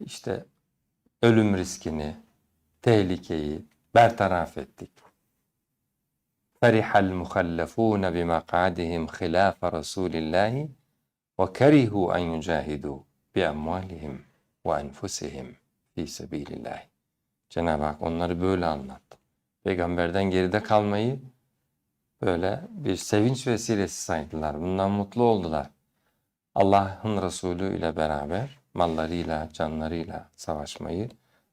işte ölüm riskini, tehlikeyi bertaraf ettik. فرح المخلفون بمقعدهم خلاف رسول الله وكرهوا أن يجاهدوا بأموالهم وأنفسهم في سبيل الله. Cenab-ı Hak onları böyle anlattı. Peygamberden geride kalmayı böyle bir sevinç vesilesi saydılar. Bundan mutlu oldular. Allah'ın Resulü ile beraber mallarıyla, canlarıyla savaşmayı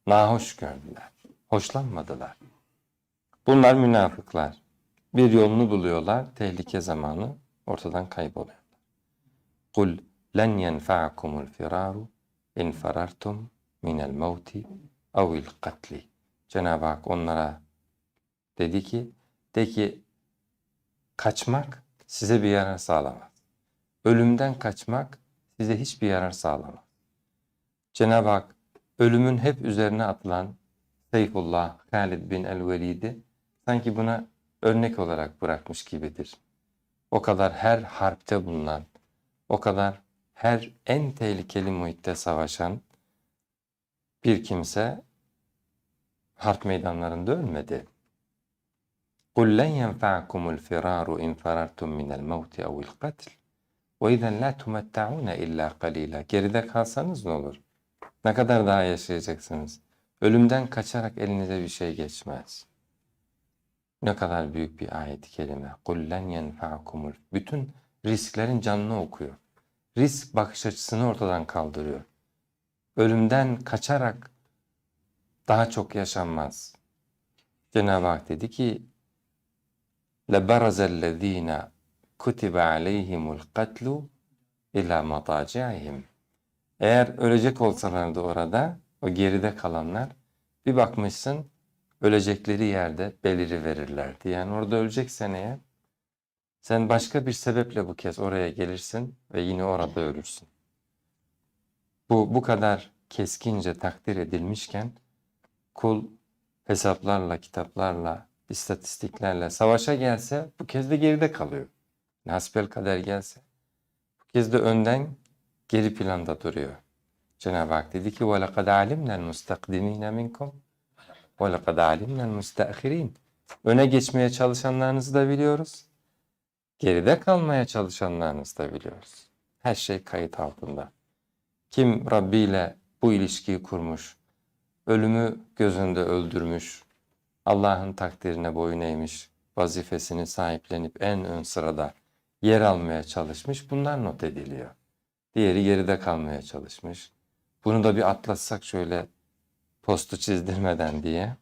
nahoş gördüler. Hoşlanmadılar. Bunlar münafıklar. Bir yolunu buluyorlar, tehlike zamanı ortadan kayboluyorlar. Kul len yenfa'akumul firaru in farartum minel mevti evil katli. Cenab-ı Hak onlara dedi ki, de ki kaçmak size bir yarar sağlamaz Ölümden kaçmak size hiçbir yarar sağlamaz. Cenab-ı Hak ölümün hep üzerine atılan Seyfullah Halid bin el-Velid'i sanki buna örnek olarak bırakmış gibidir. O kadar her harpte bulunan, o kadar her en tehlikeli muhitte savaşan bir kimse harp meydanlarında ölmedi. قُلْ لَنْ يَنْفَعَكُمُ الْفِرَارُ اِنْ فَرَرْتُمْ مِنَ الْمَوْتِ اَوْ الْقَتْلِ وَاِذَنْ لَا تُمَتَّعُونَ اِلَّا قَلِيلًا Geride kalsanız ne olur? Ne kadar daha yaşayacaksınız? Ölümden kaçarak elinize bir şey geçmez. Ne kadar büyük bir ayet-i kerime. قُلْ لَنْ يَنْفَعَكُمُ Bütün risklerin canını okuyor. Risk bakış açısını ortadan kaldırıyor. Ölümden kaçarak daha çok yaşanmaz. Cenab-ı Hak dedi ki لَبَرَزَ الَّذ۪ينَ kutibe aleyhimul katlu ila matacihim. Eğer ölecek olsalardı orada o geride kalanlar bir bakmışsın ölecekleri yerde beliri verirlerdi. Yani orada öleceksen eğer sen başka bir sebeple bu kez oraya gelirsin ve yine orada ölürsün. Bu bu kadar keskince takdir edilmişken kul hesaplarla, kitaplarla, istatistiklerle savaşa gelse bu kez de geride kalıyor. Nasbel kader gelse bu kez de önden geri planda duruyor. Cenab-ı Hak dedi ki وَلَقَدْ عَلِمْنَا الْمُسْتَقْدِم۪ينَ مِنْكُمْ وَلَقَدْ عَلِمْنَا الْمُسْتَأْخِر۪ينَ Öne geçmeye çalışanlarınızı da biliyoruz. Geride kalmaya çalışanlarınızı da biliyoruz. Her şey kayıt altında. Kim Rabbi ile bu ilişkiyi kurmuş, ölümü gözünde öldürmüş, Allah'ın takdirine boyun eğmiş, vazifesini sahiplenip en ön sırada yer almaya çalışmış, bunlar not ediliyor. Diğeri geride kalmaya çalışmış. Bunu da bir atlatsak şöyle postu çizdirmeden diye.